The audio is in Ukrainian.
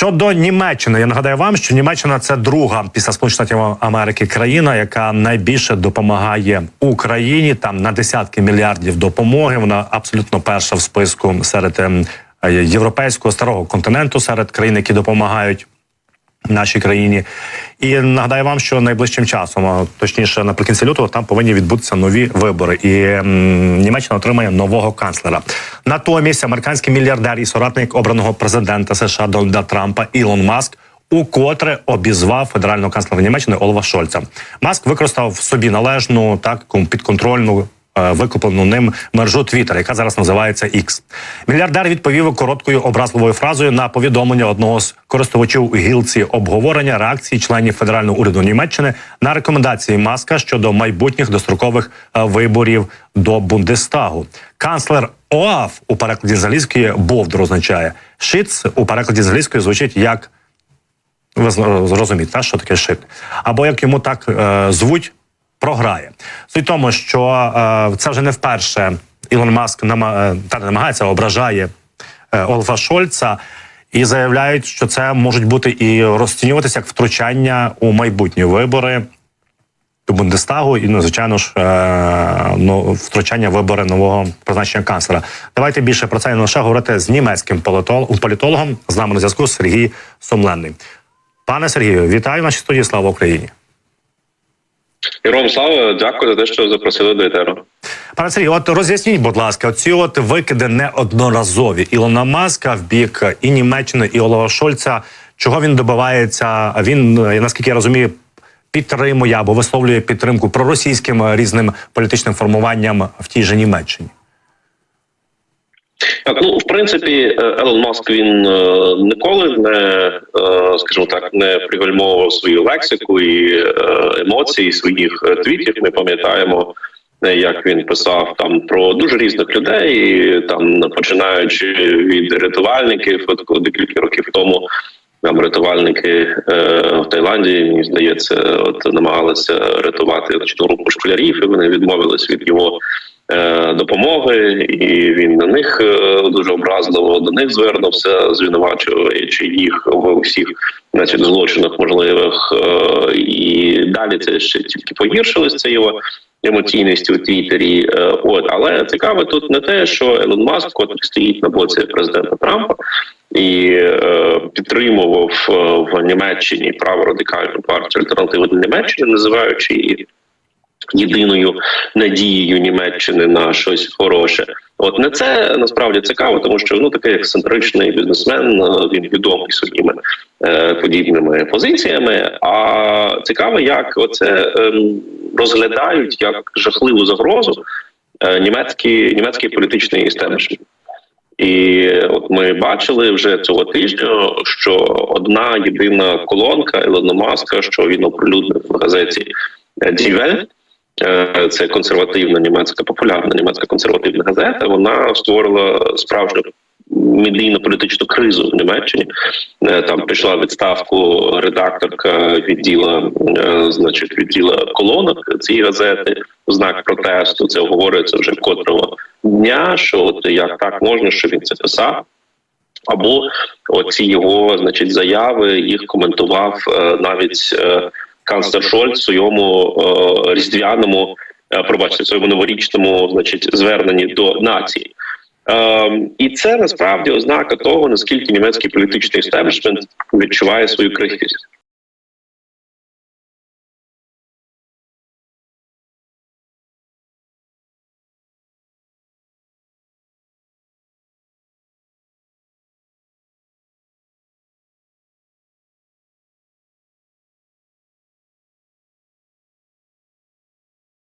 Щодо Німеччини, я нагадаю вам, що Німеччина це друга після Сполучених Штатів Америки країна, яка найбільше допомагає Україні. Там на десятки мільярдів допомоги. Вона абсолютно перша в списку серед ем, е, європейського старого континенту, серед країн, які допомагають нашій країні. І нагадаю вам, що найближчим часом, точніше наприкінці лютого, там повинні відбутися нові вибори, і м, Німеччина отримає нового канцлера. Натомість американський мільярдер і соратник обраного президента США Дональда Трампа Ілон Маск. Укотре обізвав федерального канцлера Німеччини Олафа Шольца. Маск використав собі належну так підконтрольну е, викуплену ним мережу Twitter, яка зараз називається X. Мільярдер відповів короткою образливою фразою на повідомлення одного з користувачів у гілці обговорення реакції членів федерального уряду Німеччини на рекомендації Маска щодо майбутніх дострокових е, виборів до Бундестагу. Канцлер ОАФ у перекладі з англійської Бовдр означає Шиц у перекладі з англійської звучить як ви зрозумієте, що таке шит. Або як йому так е, звуть, програє. Суть тому, що е, це вже не вперше Ілон Маск нама, е, та не намагається, ображає е, Олафа Шольца. І заявляють, що це можуть бути і розцінюватися як втручання у майбутні вибори Бундестагу і, ну, звичайно ж, е, ну, втручання вибори нового призначення канцлера. Давайте більше про це не лише говорити з німецьким політол- політологом. З нами на зв'язку Сергій Сумленний. Пане Сергію, вітаю в нашій студії. Слава Україні. Іром Слава, дякую за те, що запросили до етеру. Пане Сергій, от роз'ясніть, будь ласка, оці от викиди неодноразові Ілона Маска в бік і Німеччини, і Олова Шольца. Чого він добивається? Він, е, наскільки я розумію, підтримує або висловлює підтримку проросійським е, різним політичним формуванням в тій же Німеччині. Так, ну в принципі, е, Елон Маск він е, ніколи не, е, скажімо так, не пригальмовував свою лексику і емоції своїх твітів. Ми пам'ятаємо, як він писав там про дуже різних людей, там починаючи від рятувальників, от декілька років тому. Там рятувальники е, в Таїланді, мені здається, от намагалися рятувати групу школярів, і вони відмовились від його допомоги, і він на них е, дуже образливо до них звернувся, звинувачуючи їх в усіх значить, злочинах можливих. Е, і далі це ще тільки погіршилось. Це його емоційність у Твіттері. Е, От але цікаве тут не те, що Елон Маск, котрий стоїть на боці президента Трампа. І е, підтримував е, в Німеччині праворадикальну партію альтернативи для Німеччини, називаючи її єдиною надією Німеччини на щось хороше. От не це насправді цікаво, тому що ну такий ексцентричний бізнесмен е, він відомий своїми е, подібними позиціями. А цікаво, як оце ем, розглядають як жахливу загрозу е, німецький німецький політичний істеблішмент. І от ми бачили вже цього тижня, що одна єдина колонка Елона Маска, що він оприлюднив в газеті Дівель, е, це консервативна німецька популярна німецька консервативна газета. Вона створила справжню медійно політичну кризу в Німеччині. Е, Там пішла відставку редакторка відділа, е, значить, відділа колонок цієї газети знак протесту. Це говориться вже котрого дня. Що от як так можна, що він це писав? Або оці його значить заяви їх коментував е, навіть е, канцлер Шольц у своєму е, різдвяному, е, пробачте, своєму новорічному, значить, зверненні до нації. Е, і це насправді ознака того, наскільки німецький політичний істеблішмент відчуває свою крихкість.